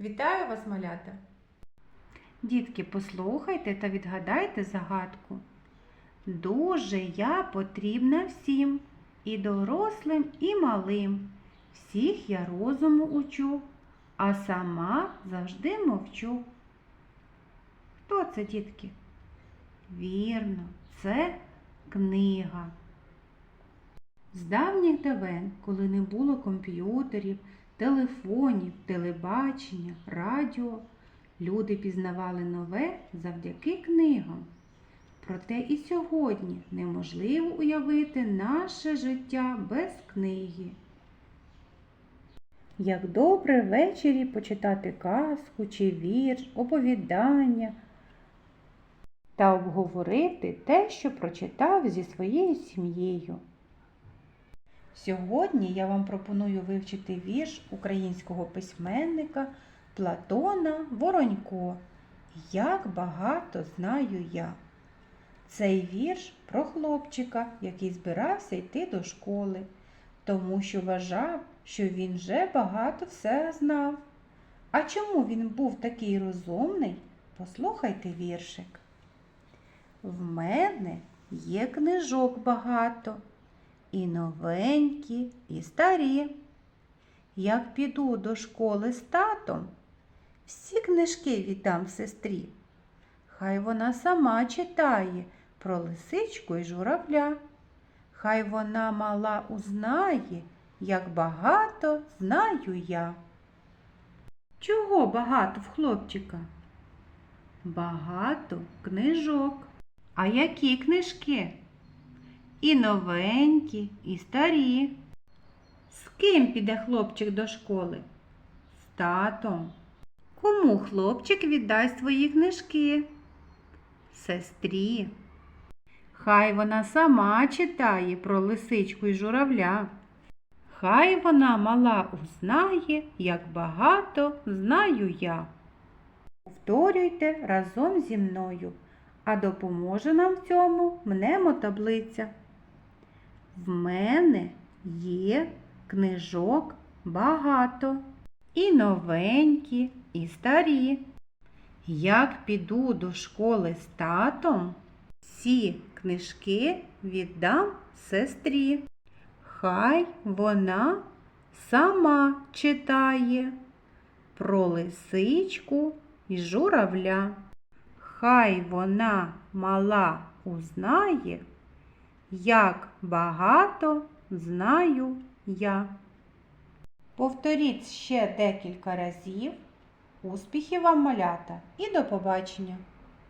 Вітаю вас, малята! Дітки, послухайте та відгадайте загадку. Дуже я потрібна всім, і дорослим, і малим. Всіх я розуму учу, а сама завжди мовчу. Хто це, дітки? Вірно, це книга. З давніх давен, коли не було комп'ютерів, телефонів, телебачення, радіо, люди пізнавали нове завдяки книгам. Проте і сьогодні неможливо уявити наше життя без книги. Як добре ввечері почитати казку чи вірш, оповідання та обговорити те, що прочитав зі своєю сім'єю. Сьогодні я вам пропоную вивчити вірш українського письменника Платона Воронько. Як багато знаю я. Цей вірш про хлопчика, який збирався йти до школи, тому що вважав, що він вже багато все знав. А чому він був такий розумний? Послухайте віршик. В мене є книжок багато, і новенькі, і старі. Як піду до школи з татом, всі книжки віддам сестрі. Хай вона сама читає про лисичку і журавля. Хай вона мала узнає, як багато знаю я. Чого багато в хлопчика? Багато книжок. А які книжки? І новенькі, і старі. З ким піде хлопчик до школи? З татом. Кому хлопчик віддасть свої книжки? Сестрі. Хай вона сама читає про лисичку і журавля. Хай вона мала узнає, як багато знаю я. Повторюйте разом зі мною, а допоможе нам в цьому мнемотаблиця. В мене є книжок багато, і новенькі, і старі. Як піду до школи з татом, всі книжки віддам сестрі. Хай вона сама читає про лисичку і журавля. Хай вона мала узнає, як багато знаю я. Повторіть ще декілька разів. Успіхів вам малята і до побачення!